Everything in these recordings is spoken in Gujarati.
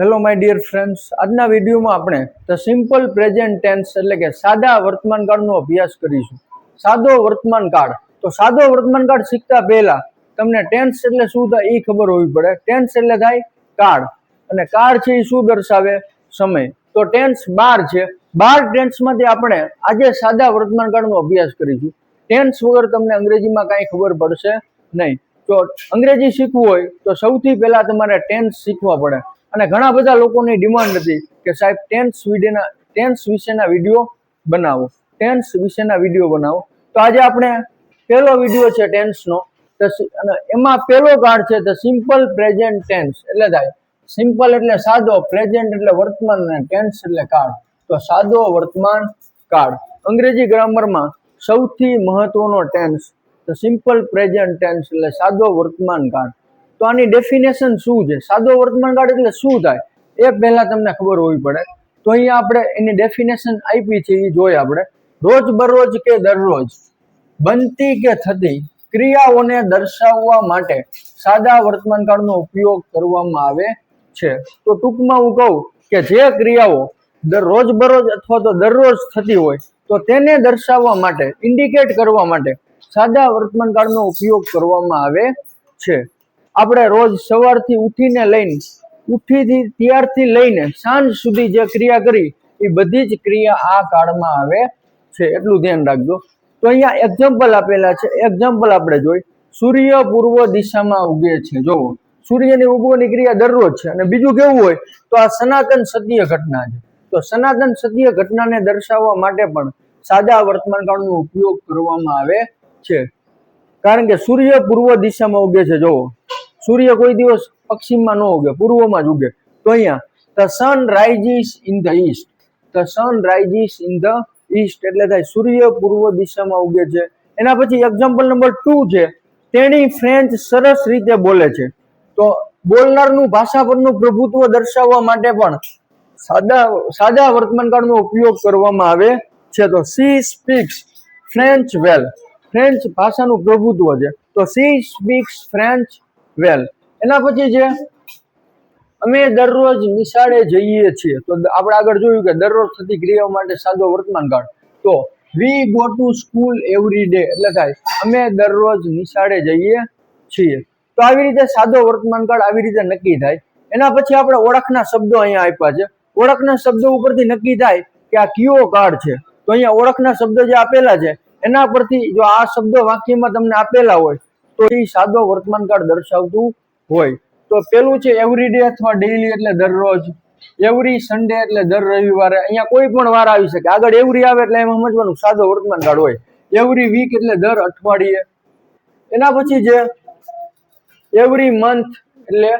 હેલો માય ડિયર ફ્રેન્ડ્સ આજના વિડીયોમાં આપણે ધ સિમ્પલ પ્રેઝન્ટ ટેન્સ એટલે કે સાદા વર્તમાન કાળનો અભ્યાસ કરીશું. સાદો વર્તમાન કાળ. તો સાદો વર્તમાન કાળ શીખતા પહેલા તમને ટેન્સ એટલે શું થાય એ ખબર હોવી પડે. ટેન્સ એટલે થાય કાળ. અને કાળ છે એ શું દર્શાવે? સમય. તો ટેન્સ બાર છે. બાર ટેન્સમાંથી આપણે આજે સાદા વર્તમાન કાળનો અભ્યાસ કરીશું. ટેન્સ વગર તમને અંગ્રેજીમાં કાંઈ ખબર પડશે નહીં. તો અંગ્રેજી શીખવું હોય તો સૌથી પહેલા તમારે ટેન્સ શીખવા પડે. અને ઘણા બધા લોકોની ડિમાન્ડ હતી કે સાહેબ ટેન્સ વિડેના ટેન્સ વિશેના વીડિયો બનાવો. ટેન્સ વિશેના વીડિયો બનાવો. તો આજે આપણે પહેલો વીડિયો છે ટેન્સનો તો અને એમાં પહેલો કાર્ડ છે તો સિમ્પલ પ્રેઝન્ટ ટેન્સ એટલે થાય સિમ્પલ એટલે સાદો પ્રેઝન્ટ એટલે વર્તમાન અને ટેન્સ એટલે કાળ તો સાદો વર્તમાન કાળ અંગ્રેજી ગ્રામરમાં સૌથી મહત્વનો ટેન્સ તો સિમ્પલ પ્રેઝન્ટ ટેન્સ એટલે સાદો વર્તમાન કાળ તો આની ડેફિનેશન શું છે? સાદો વર્તમાન કાળ એટલે શું થાય? એ પહેલા તમને ખબર હોવી પડે. તો અહીંયા આપણે એની ડેફિનેશન આપી છે, એ જોઈએ આપણે. રોજ બરોજ કે દરરોજ બનતી કે થતી ક્રિયાઓને દર્શાવવા માટે સાદા વર્તમાન કાળનો ઉપયોગ કરવામાં આવે છે. તો ટૂંકમાં હું કહું કે જે ક્રિયાઓ રોજ બરોજ અથવા તો દરરોજ થતી હોય, તો તેને દર્શાવવા માટે ઇન્ડિકેટ કરવા માટે સાદા વર્તમાન કાળનો ઉપયોગ કરવામાં આવે છે. આપણે રોજ સવારથી ઉઠીને લઈને, ઉઠીથી ત્યારથી લઈને સાંજ સુધી જે ક્રિયા કરી, એ બધી જ ક્રિયા આ કાળમાં આવે છે. એટલું ધ્યાન રાખજો. તો અહીંયા એક્ઝામ્પલ આપેલા છે. એક્ઝામ્પલ આપણે જોઈ. સૂર્ય પૂર્વ દિશામાં ઉગે છે. જોવો સૂર્યની ઉગવાની ક્રિયા દરરોજ છે. અને બીજું કેવું હોય? તો આ સનાતન સત્ય ઘટના છે. તો સનાતન સત્ય ઘટનાને દર્શાવવા માટે પણ સાદા વર્તમાન કાળનો ઉપયોગ કરવામાં આવે છે. કારણ કે સૂર્ય પૂર્વ દિશામાં ઉગે છે. જોવો સૂર્ય કોઈ દિવસ પશ્ચિમમાં ન ઉગે, પૂર્વમાં જ ઉગે. તો અહીંયા the sun rises in the east the sun rises in the east એટલે થાય, સૂર્ય પૂર્વ દિશામાં ઉગે છે. એના પછી એક્ઝામ્પલ નંબર ટુ છે, તેણી ફ્રેન્ચ સરસ રીતે બોલે છે. તો બોલનારનું ભાષા પરનું પ્રભુત્વ દર્શાવવા માટે પણ સાદા સાદા વર્તમાન કાળનો ઉપયોગ કરવામાં આવે છે. તો she speaks French well French ભાષાનું પ્રભુત્વ છે. તો સી સ્પીક્સ ફ્રેન્ચ વેલ એના પછી છે, અમે દરરોજ નિશાળે જઈએ છીએ. તો આપણે આગળ જોયું કે દરરોજ થતી ક્રિયાઓ માટે સાદો વર્તમાન કાળ. તો we go to school every day એટલે થાય, અમે દરરોજ નિશાળે જઈએ છીએ. તો આવી રીતે સાદો વર્તમાન કાળ આવી રીતે નક્કી થાય. એના પછી આપણે ઓળખના શબ્દો અહીંયા આપ્યા છે. ઓળખના શબ્દો ઉપરથી નક્કી થાય કે આ કયો કાળ છે. તો અહીંયા ઓળખના શબ્દો જે આપેલા છે, એના પરથી જો આ શબ્દો વાક્યમાં તમને આપેલા હોય તો એ સાદો વર્તમાન કાળ દર્શાવતું હોય. તો પેલું છે એવરીડે અથવા ડેઈલી એટલે દરરોજ. એવરી સન્ડે એટલે દર રવિવારે. અહીંયા કોઈ પણ વાર આવી શકે. આગળ એવરી આવે એટલે એમ સમજવાનું સાદો વર્તમાન કાળ હોય. એવરી વીક એટલે દર અઠવાડિયે. એના પછી જે એવરી મંથ એટલે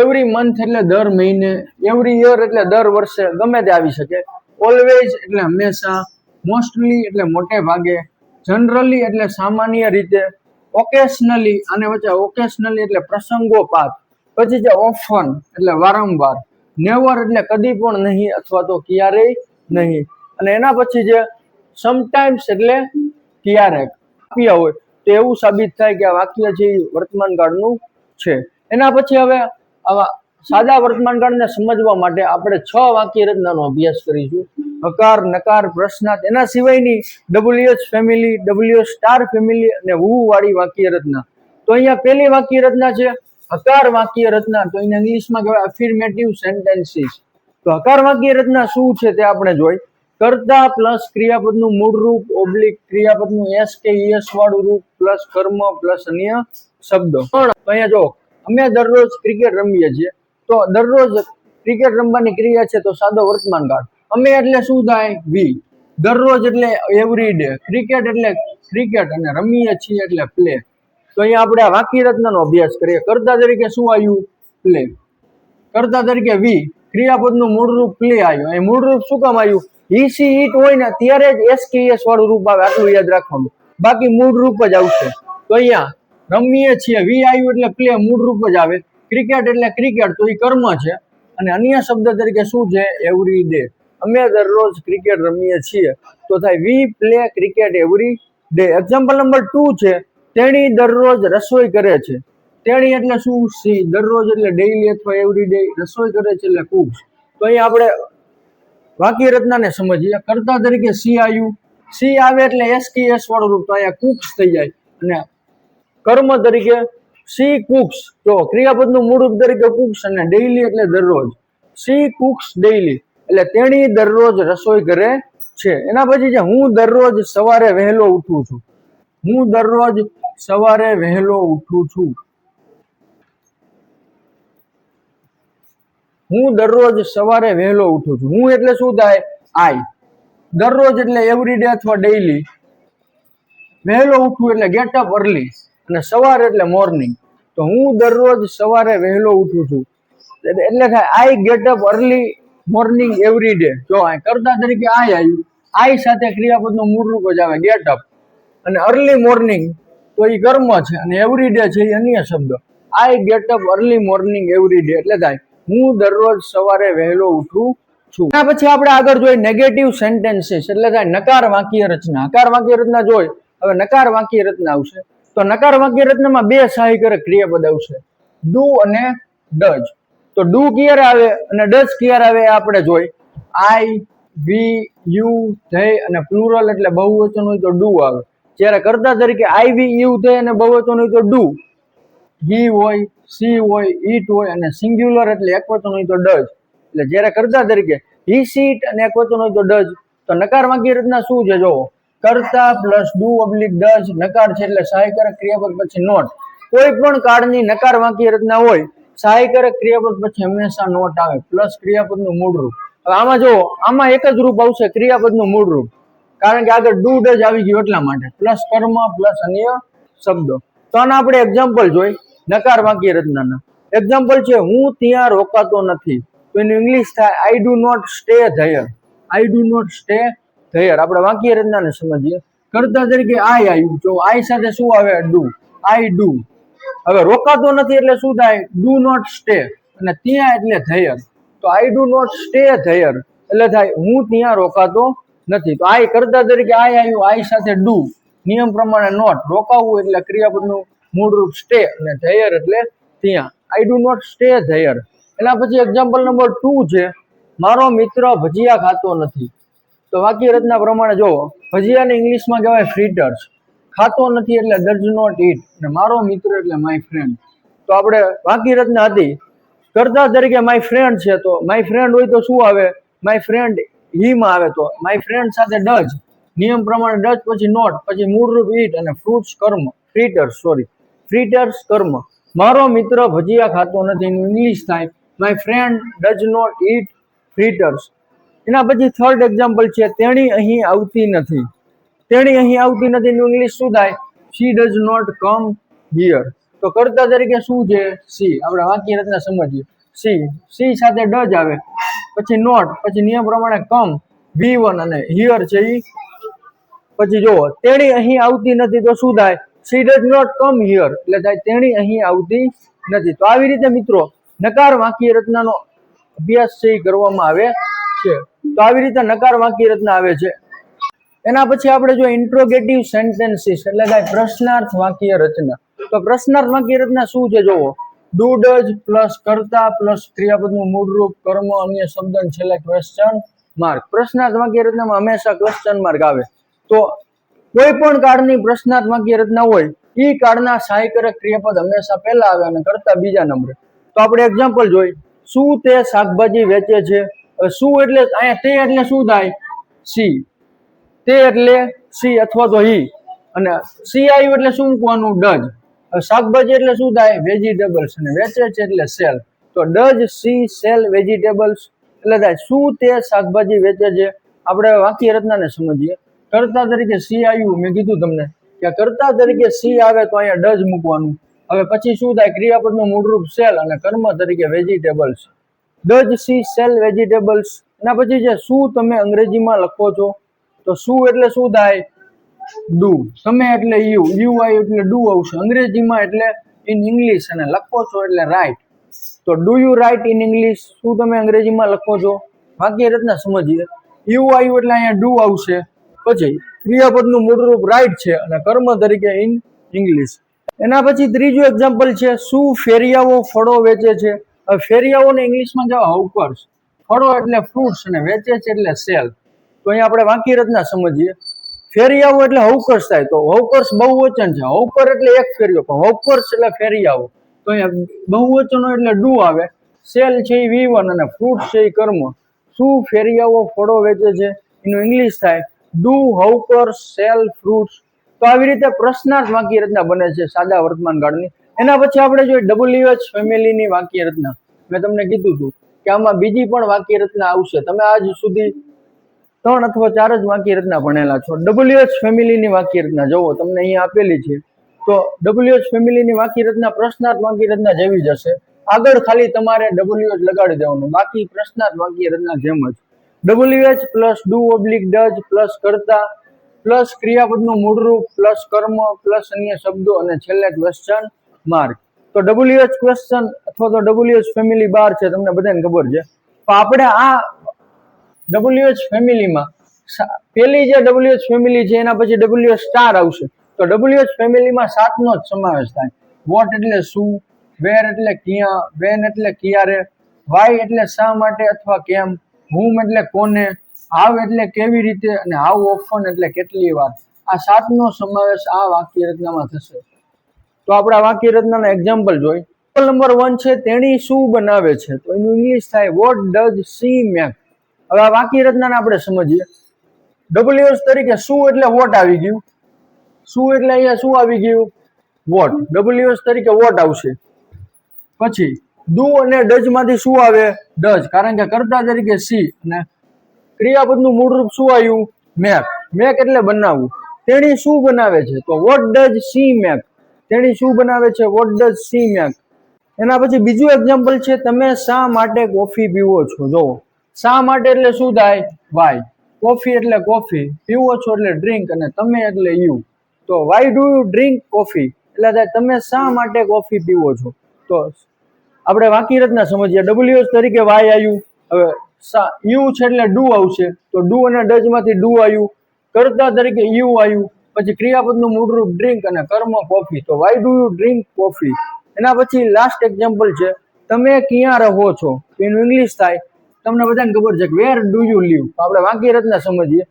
એવરી મંથ એટલે દર મહિને. એવરી યર એટલે દર વર્ષે ગમે તે આવી શકે. ઓલવેઝ એટલે હંમેશા. મોસ્ટલી એટલે મોટે ભાગે. જનરલી એટલે સામાન્ય રીતે ઓકેશનલી અને વચ્ચે ઓકેશનલી એટલે પ્રસંગોપાત. પછી છે ઓફન એટલે વારંવાર. નેવર એટલે કદી પણ નહીં અથવા તો ક્યારેય નહીં. અને એના પછી જે સમટાઈમ્સ એટલે ક્યારેક. આપ્યા હોય તો એવું સાબિત થાય કે આ વાક્ય છે એ વર્તમાન કાળનું છે. એના પછી હવે આવા સાદા વર્તમાન કાળને સમજવા માટે આપણે છ વાક્ય રચનાનો અભ્યાસ કરીશું. હકાર, નકાર પ્રશ્નાર્થ એના સિવાયની WH family W star family અને હુ વાળી વાક્ય રચના. તો અહીંયા પહેલી વાક્ય રચના છે, હકાર વાક્ય રચના. તો એને ઇંગ્લિશમાં કહેવાય અફિર્મેટિવ સેન્ટેન્સીસ તો હકાર વાક્ય રચના શું છે તે આપણે જોઈ. કરતા પ્લસ ક્રિયાપદનું મૂળ રૂપ, ઓબ્લિક ક્રિયાપદનું એસ કે એસ વાળું રૂપ, પ્લસ કર્મ, પ્લસ અન્ય શબ્દો. પણ અહીંયા જો, અમે દરરોજ ક્રિકેટ રમીએ છીએ. તો દરરોજ ક્રિકેટ રમવાની ક્રિયા છે તો સાદો વર્તમાન કાળ અમે એટલે શું થાય? વી. દરરોજ એટલે એવરી ડે ક્રિકેટ એટલે ક્રિકેટ અને રમીએ છીએ એટલે પ્લે તો અહીંયા આપણે વાક્ય રચનાનો અભ્યાસ કરીએ. કર્તા તરીકે શું આવ્યું? પ્લે કર્તા તરીકે વી. ક્રિયાપદનું મૂળરૂપ પ્લે આવ્યું. અહીં મૂળરૂપ શું કામ આવ્યું? હી સી ઈટ હોય ને ત્યારે જ એસ કે એસ વાળું રૂપ આવે. આટલું યાદ રાખવાનું. બાકી મૂળ રૂપ જ આવશે. તો અહીંયા રમીએ છીએ. વી આવ્યું એટલે પ્લે મૂળ રૂપ જ આવે. ક્રિકેટ એટલે ક્રિકેટ તો એ કર્મ છે. અને અન્ય શબ્દ તરીકે શું છે? એવરી ડે અમે દરરોજ ક્રિકેટ રમીએ છીએ. તો થાય we play cricket every day example number two છે, તેણી દરરોજ રસોઈ કરે છે. તેણી એટલે શું? સી દરરોજ એટલે ડેઈલી અથવા એવરી ડે રસોઈ કરે છે એટલે કુક્સ તો અહીં આપણે વાક્ય રચનાને સમજીએ. કર્તા તરીકે સી આવ્યું? સી આવે એટલે એસ કી એસ વાળું રૂપ. તો અહીંયા કુક્સ થઈ જાય. અને કર્મ તરીકે સી કુક્સ તો ક્રિયાપદનું મૂળ રૂપ તરીકે કુક્સ અને ડેઈલી એટલે દરરોજ. સી કુક્સ ડેઈલી એટલે તેણી દરરોજ રસોઈ કરે છે. એના પછી છે, હું દરરોજ સવારે વહેલો ઉઠું છું. હું દરરોજ સવારે વહેલો ઉઠું છું. હું દરરોજ સવારે વહેલો ઉઠું છું. હું એટલે શું થાય? આઈ. દરરોજ એટલે એવરી ડે અથવા ડેઈલી વહેલો ઉઠવું એટલે ગેટ અપ અર્લી અને સવાર એટલે મોર્નિંગ તો હું દરરોજ સવારે વહેલો ઉઠું છું. એટલે થાય I get up early morning every day જો આ કરતા તરીકે આઈ આવ્યું આઈ સાથે ક્રિયાપદનું મૂળ રૂપ જ આવે ગેટ અપ અને અર્લી મોર્નિંગ તો એ કર્મ છે, અને એવરી ડે છે એ અન્ય શબ્દ. I get up early morning every day એટલે થાય, હું દરરોજ સવારે વહેલો ઉઠું છું. ત્યાં પછી આપણે આગળ જોઈએ નેગેટિવ સેન્ટેન્સીસ એટલે થાય, નકાર વાક્ય રચના. હકાર વાક્ય રચના જોઈ, હવે નકાર વાક્ય રચના આવશે. તો નકાર વાક્ય રચનામાં બે સહાયકર ક્રિયાપદ આવશે. ડુ અને ડજ તો ડુ ક્યારે આવે અને ડસ ક્યારે આવે આપણે જોઈ. આઈ, વી, યુ, ધે અને પ્લુરલ એટલે બહુવચન હોય તો ડુ આવે. જ્યારે કરતા તરીકે આઈ, વી, યુ, ધે અને બહુવચન હોય તો ડુ. હી હોય, સી હોય, ઈટ હોય અને સિંગ્યુલર એટલે એકવચન હોય તો ડજ. એટલે જ્યારે કરતા તરીકે હી સીટ અને એકવચન હોય તો ડજ. તો નકાર વાક્ય રચના શું છે? જોવો કરતા પ્લસ ડુ ઓબ્લિક ડજ. નકાર છે એટલે સહાયકારક ક્રિયાપદ પછી નોટ. કોઈ પણ કાળની નકાર વાક્ય રચના હોય સહાયકારક ક્રિયાપદ પછી હંમેશા નોટ આવે, પ્લસ ક્રિયાપદનું મૂળ રૂપ. હવે આમાં જો આમાં એક જ રૂપ આવશે, ક્રિયાપદનું મૂળ રૂપ. કારણ કે આગળ ડુ જ આવી ગયું એટલા માટે. પ્લસ કર્મ, પ્લસ અન્ય શબ્દો. તો આના આપણે એક્ઝામ્પલ જોઈ, નકાર વાક્ય રચનાના. એક્ઝામ્પલ છે, હું ત્યાં રોકાતો નથી. તો એનું ઇંગ્લિશ થાય I do not stay there I do not stay there આપણે વાક્ય રચનાને સમજીએ. કરતા તરીકે આઈ આવ્યું. જો આઈ સાથે શું આવે? ડુ આઈ ડુ હવે રોકાતો નથી એટલે શું થાય? ડુ નોટ સ્ટે અને ત્યાં એટલે ધયર તો I do not stay there એટલે થાય, હું ત્યાં રોકાતો નથી. તો આઈ કરતા તરીકે આઈ આવ્યું આઈ સાથે ડુ નિયમ પ્રમાણે નોટ રોકાવું એટલે ક્રિયાપદનું મૂળરૂપ સ્ટે અને ધયર એટલે ત્યાં. I do not stay there એના પછી એક્ઝામ્પલ નંબર ટુ છે. મારો મિત્ર ભજીયા ખાતો નથી. તો વાક્ય રચના પ્રમાણે જો ભજીયાને ઇંગ્લિશમાં કહેવાય ફ્રીટર્સ ખાતો નથી એટલે ડઝ નોટ ઈટ અને મારો મિત્ર એટલે માય ફ્રેન્ડ તો આપણે બાકી રચના હતી. કરતા તરીકે માય ફ્રેન્ડ છે તો માય ફ્રેન્ડ હોય તો શું આવે? માય ફ્રેન્ડ હીમાં આવે તો. માય ફ્રેન્ડ સાથે ડઝ નિયમ પ્રમાણે ડચ પછી નોટ પછી મૂળરૂપ ઈટ અને ફ્રૂટ્સ કર્મ. ફ્રીટર્સ સોરી ફ્રીટર્સ કર્મ. મારો મિત્ર ભજીયા ખાતો નથી ઇંગ્લિશ થાય. My friend does not eat fritters એના પછી થર્ડ એક્ઝામ્પલ છે, તેણી અહીં આવતી નથી. તેણી અહીં આવતી નથી એનું ઇંગ્લિશ શું થાય she does not come here તો કરતા તરીકે શું છે? સી આપણે વાક્ય રચના સમજીએ. સી સી સાથે ડઝ આવે. પછી નોટ પછી નિયમ પ્રમાણે કમ વી વન અને હિયર છે ઈ. પછી જુઓ, તેણી અહીં આવતી નથી તો શું થાય she does not come here એટલે થાય તેણી અહીં આવતી નથી. તો આવી રીતે મિત્રો, નકાર વાક્ય રચનાનો અભ્યાસ છે એ કરવામાં આવે છે. તો આવી રીતે નકાર વાક્ય રચના આવે છે. એના પછી આપણે જો ઇન્ટ્રોગેટિવ સેન્ટેન્સીસ એટલે કે પ્રશ્નાર્થ વાક્ય રચના. તો પ્રશ્નાર્થ વાક્ય રચના શું છે જોવો ડુ પ્લસ કરતા પ્લસ ક્રિયાપદનું મૂળરૂપ કર્મ અન્ય શબ્દ છેલ્લે ક્વેશ્ચન માર્ક પ્રશ્નાર્થ વાક્ય રચનામાં હંમેશા ક્વેશ્ચન માર્ક આવે. તો કોઈ પણ કાળની પ્રશ્નાર્થ વાક્ય રચના હોય એ કાળના સહાયકારક ક્રિયાપદ હંમેશા પહેલા આવે અને કરતા બીજા નંબરે. તો આપણે એક્ઝામ્પલ જોઈ. શું તે શાકભાજી વેચે છે? શું એટલે, અહીંયા તે એટલે શું થાય? સી. તે એટલે સી અથવા તો હી અને સી આવ્યું એટલે શું મૂકવાનું? ડજ. શાકભાજી એટલે શું થાય? વેજીટેબલ્સ અને વેચે છે એટલે સેલ. તો ડજ સી સેલ વેજીટેબલ્સ એટલે થાય. શું તે શાકભાજી વેચે છે? આપણે વાક્ય રચનાને સમજીએ. કરતા તરીકે સી આવ્યું. મેં કીધું તમને કે કરતા તરીકે સી આવે તો અહીંયા ડઝ મૂકવાનું. હવે પછી શું થાય? ક્રિયાપદનું મૂળરૂપ સેલ અને કર્મ તરીકે vegetables does she sell vegetables એના પછી છે, શું તમે અંગ્રેજીમાં લખો છો? તો શું એટલે શું થાય? ડુ. તમે એટલે યુ. યુ આઈ એટલે ડુ આવશે. અંગ્રેજીમાં એટલે ઇન ઇંગ્લિશ અને લખો છો એટલે રાઈટ તો do you write in English શું તમે અંગ્રેજીમાં લખો છો? વાક્ય રચના સમજીએ. યુ આવ્યું એટલે અહીંયા ડુ આવશે. પછી ક્રિયાપદનું મૂળરૂપ રાઈટ છે અને કર્મ તરીકે ઇન ઇંગ્લિશ એના પછી ત્રીજું એક્ઝામ્પલ છે, શું ફેરિયાઓ ફળો વેચે છે? ફેરિયાઓને ઇંગ્લિશમાં કહેવાય હાઉકર્સ ફળો એટલે ફ્રૂટ્સ અને વેચે છે એટલે સેલ તો અહીંયા આપણે વાંકી રચના સમજીએ. ફેરિયાઓ એટલે હવકર્ષ થાય. તો હૌકર્સ બહુવચન છે. હવકર એટલે એક ફેરિયો પણ હવકર્ષ એટલે આવો. તો અહીંયા બહુવચનો એટલે ડુ આવે. સેલ છે એ વી વન અને ફ્રૂટ છે એ કર્મ. શું ફેરિયાઓ ફળો વેચે છે. એનું ઇંગ્લિશ થાય. Do hawker sell, fruits. તો આવી રીતે પ્રશ્નાર્થ વાક્ય રચના બને છે સાદા વર્તમાન કાળની એના પછી આપણે જોઈએ ડબલ્યુએચ ફેમિલીની વાક્ય રચના. મેં તમને કીધું હતું કે આમાં બીજી પણ વાક્ય રચના આવશે. તમે આજ સુધી ત્રણ અથવા ચાર જ વાક્ય રચના ભણેલા છો. ડબલ્યુએચ ફેમિલીની વાક્ય રચના જોવો, તમને અહીંયા આપેલી છે. તો ડબલ્યુએચ ફેમિલીની વાક્ય રચના પ્રશ્નાર્થ વાક્ય રચના જેવી જ હશે. આગળ ખાલી તમારે ડબલ્યુએચ લગાડી દેવાનું. બાકી પ્રશ્નાર્થ વાક્ય રચના જેમ જ. WH plus do oblique does plus કરતા પ્લસ ક્રિયાપદનું મૂળરૂપ પ્લસ કર્મ પ્લસ અન્ય શબ્દો અને છેલ્લે ક્વેશ્ચન માર્ક તો ડબલ્યુએચ ક્વેશ્ચન અથવા તો ડબલ્યુએચ ફેમિલી બાર છે, તમને બધાને ખબર છે. પણ આપણે આ ડબલ્યુએચ ફેમિલીમાં પેલી જે ડબલ્યુએચ ફેમિલી છે, એના પછી ડબલ્યુએચ સ્ટાર આવશે. તો ડબલ્યુએચ ફેમિલીમાં સાતનો જ સમાવેશ થાય. વોટ એટલે શું? વેર એટલે ક્યાં? વેન એટલે ક્યારે? વાય એટલે શા માટે અથવા કેમ? હુમ એટલે કોને? હાવ એટલે કેવી રીતે? અને હાવ ઓફન એટલે કેટલી વાર? આ સાતનો સમાવેશ આ વાક્ય રચનામાં થશે. તો આપણા વાક્ય રચનાના એક્ઝામ્પલ જોઈ. નંબર વન છે, તેણી શું બનાવે છે? તો એનું ઇંગ્લિશ થાય વોટ ડઝ સી મેક હવે આ વાક્ય રચનાને આપણે સમજીએ. ડબલ્યુએસ તરીકે શું એટલે વોટ આવી ગયું? શું એટલે અહીંયા શું આવી ગયું? વોટ. ડબલ્યુએસ તરીકે વોટ આવશે. પછી ડુ અને ડજમાંથી શું આવે? ડજ. કારણ કે કર્તા તરીકે સી અને ક્રિયાપદનું મૂળરૂપ શું આવ્યું? મેક મેક એટલે બનાવવું. તેણી શું બનાવે છે? તો વોટ ડઝ સી મેક તેણી શું બનાવે છે? વોટ ડઝ સી મેક એના પછી બીજું એક્ઝામ્પલ છે, તમે શા માટે કોફી પીવો છો? જોવો શા માટે એટલે શું થાય? વાય કોફી એટલે કોફી પીવો છો એટલે ડ્રિંક અને તમે એટલે યુ તો why do you drink coffee એટલે થાય તમે શા માટે કોફી પીવો છો? તો આપણે વાક્ય રચના સમજીએ. ડબલ્યુ તરીકે વાય આવ્યું? હવે યુ છે એટલે ડુ આવશે. તો ડુ અને ડજમાંથી ડુ આવ્યું. કર્તા તરીકે યુ આવ્યું. પછી ક્રિયાપદનું મૂળરૂપ ડ્રિંક અને કર્મ કોફી તો why do you drink coffee એના પછી લાસ્ટ એક્ઝામ્પલ છે. તમે ક્યાં રહો છો? એનું ઇંગ્લિશ થાય તમને બધાને ખબર છે કે વેર ડુ યુ લીવ આપણે વાંકી રચના સમજીએ.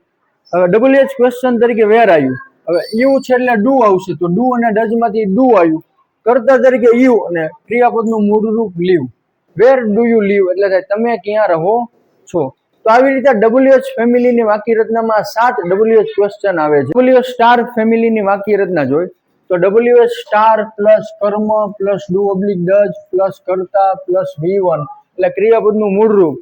હવે ડબલ એચ ક્વેશ્ચન તરીકે વેર આવ્યું હવે યુ છે એટલે ડુ આવશે. તો ડુ અને ડજમાંથી ડુ આવ્યું. કર્તા તરીકે યુ અને ક્રિયાપદનું મૂળરૂપ leave where do you leave એટલે થાય તમે ક્યાં રહો છો? તો આવી રીતે ડબલ્યુએચ ફેમિલીની વાક્ય રચનામાં સાત ડબલ્યુએચ ક્વેશ્ચન આવે છે. ડબલ્યુએચ સ્ટાર ફેમિલીની વાક્ય રચના જોઈ. તો ડબલ્યુએચ સ્ટાર પ્લસ કર્મ plus do oblique does plus કર્તા પ્લસ વી વન એટલે ક્રિયાપદનું મૂળરૂપ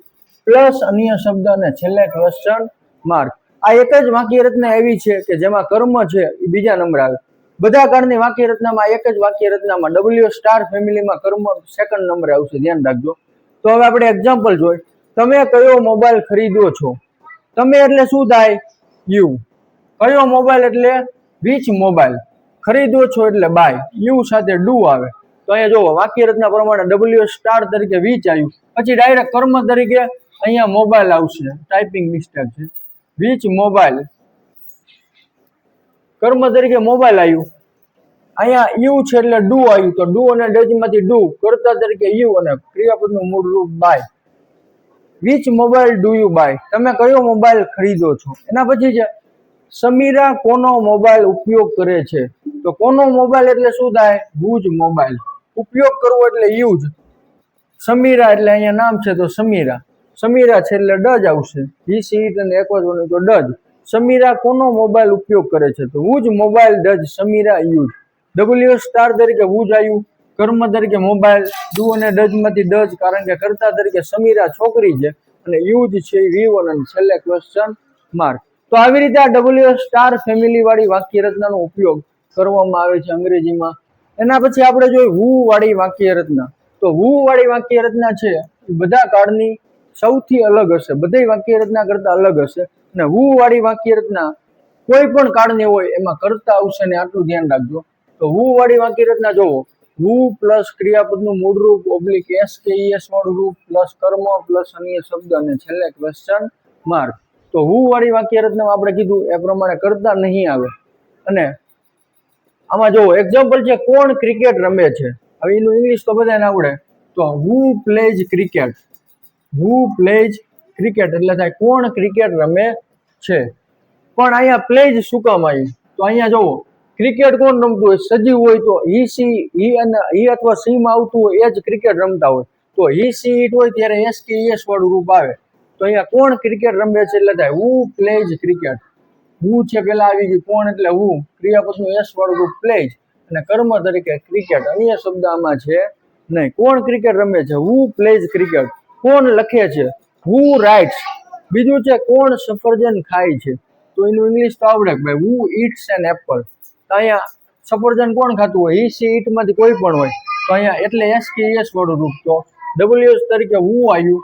પ્લસ અન્ય શબ્દ અને છેલ્લે ક્વેશ્ચન માર્ક આ એક જ વાક્ય રચના એવી છે કે જેમાં કર્મ છે એ બીજા નંબર આવે. બધા કાળની વાક્ય રચનામાં એક જ વાક્ય રચનામાં ડબલ્યુ સ્ટાર ફેમિલીમાં કર્મ સેકન્ડ નંબરે આવશે. ધ્યાન રાખજો. તો હવે આપણે એક્ઝામ્પલ જોઈ તમે કયો મોબાઈલ ખરીદો છો? તમે એટલે શું થાય? યુ કયો મોબાઈલ એટલે? વિચ મોબાઈલ ખરીદો છો એટલે બાય યુ સાથે ડુ આવે. તો અહીંયા જુઓ, વાક્ય રચના પ્રમાણે ડબલ્યુ સ્ટાર તરીકે વિચ આવ્યું. પછી ડાયરેક્ટ કર્મ તરીકે અહીંયા મોબાઈલ આવશે. ટાઈપિંગ મિસ્ટેક છે. વિચ મોબાઈલ કર્મ તરીકે મોબાઈલ આવ્યું. અહીંયા યુ છે એટલે ડુ આવ્યું. તો ડુ અને ડજમાંથી ડુ. કરતા તરીકે યુ અને ક્રિયાપદનું મૂળ રૂપ buy. Which mobile do you buy તમે કયો મોબાઈલ ખરીદો છો? એના પછી છે, સમીરા કોનો મોબાઈલ ઉપયોગ કરે છે? તો કોનો મોબાઈલ એટલે શું થાય? હુજ મોબાઈલ ઉપયોગ કરવો એટલે યુઝ સમીરા એટલે અહીંયા નામ છે તો સમીરા. સમીરા છેલ્લે ડજ આવશે. હી સીટ અને એક તો ડજ. સમીરા કોનો મોબાઈલ ઉપયોગ કરે છે? તો whose mobile does Samira use W star તરીકે હુજ આવ્યું કર્મ તરીકે મોબાઈલ. ડુ અને ડજમાંથી ડજ કારણ કે કર્તા તરીકે સમીરા છોકરી છે. અને યુઝ છે વી વન અને છેલ્લે ક્વેશ્ચન માર્ક તો આવી રીતે આ ડબલ્યુ સ્ટાર ફેમિલી વાળી વાક્ય રચનાનો ઉપયોગ કરવામાં આવે છે અંગ્રેજીમાં. એના પછી આપણે જોઈએ હુ વાળી વાક્ય રચના તો હુ વાળી વાક્ય રચના છે. બધા કાળની સૌથી અલગ હશે. બધી વાક્ય રચના કરતા અલગ હશે. અને વુ વાળી વાક્ય રચના કોઈ પણ કાળની હોય, એમાં કરતા આવશે ને આટલું ધ્યાન રાખજો. તો હું વાળી વાક્ય રચના જોવો. વુ પ્લસ ક્રિયાપદનું મૂળરૂપ ઓબ્લિક એસ કે એસ વાળું રૂપ પ્લસ કર્મ પ્લસ અન્ય શબ્દ અને છેલ્લે ક્વેશ્ચન માર્ક તો હું વાળી વાક્ય રચનામાં આપણે કીધું, એ પ્રમાણે કરતા નહીં આવે. અને આમાં જુઓ એક્ઝામ્પલ છે, કોણ ક્રિકેટ રમે છે? હવે એનું ઇંગ્લિશ તો બધાને આવડે. તો who plays cricket who plays cricket એટલે થાય, કોણ ક્રિકેટ રમે છે? પણ અહીંયા પ્લેજ શું કામ આવ્યું? તો અહીંયા જુઓ ક્રિકેટ કોણ રમતું હોય? સજીવ હોય તો ઈ સી ઈ અને ઈ અથવા સીમાં આવતું હોય, એ જ ક્રિકેટ રમતા હોય. તો ઈ સી ઈટ હોય ત્યારે એસ કે એસ વાળું રૂપ આવે. તો અહીંયા કોણ ક્રિકેટ રમે છે? એટલે થાય હુ પ્લેઝ ક્રિકેટ હું છે પેલા આવી ગયું, કોણ એટલે હું ક્રિયાપદનું એસ વાળું રૂપ પ્લેજ અને કર્મ તરીકે ક્રિકેટ અન્ય શબ્દ આમાં છે નહીં. કોણ ક્રિકેટ રમે છે? હુ પ્લેઝ ક્રિકેટ કોણ લખે છે? હુ રાઇટ્સ બીજું છે, કોણ સફરજન ખાય છે? તો એનું ઇંગ્લિશ તો આવડે ભાઈ. હુ ઇટ્સ એન એપલ તો અહીંયા સફરજન કોણ ખાતું હોય? ઈ સી ઇટમાંથી કોઈ પણ હોય. તો અહીંયા એટલે એસ કે એસ વાળું રૂપ તો ડબલ્યુ એસ તરીકે હું આવ્યું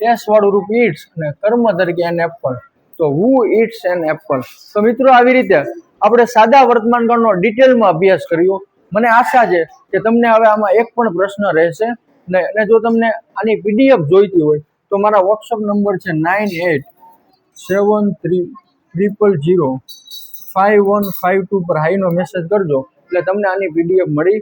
એસ વાળું રૂપ ઇટ્સ અને કર્મ તરીકે એન એપલ તો હુ ઇટ્સ એન એપલ તો મિત્રો આવી રીતે આપણે સાદા વર્તમાનકાળનો ડિટેલમાં અભ્યાસ કર્યો. મને આશા છે કે તમને હવે આમાં એક પણ પ્રશ્ન રહેશે. નહીં અને જો તમને આની પીડીએફ જોઈતી હોય, તો મારા વોટ્સઅપ નંબર છે nine eight seven three triple zero five one five two પર હાઈનો મેસેજ કરજો. એટલે તમને આની પીડીએફ મળી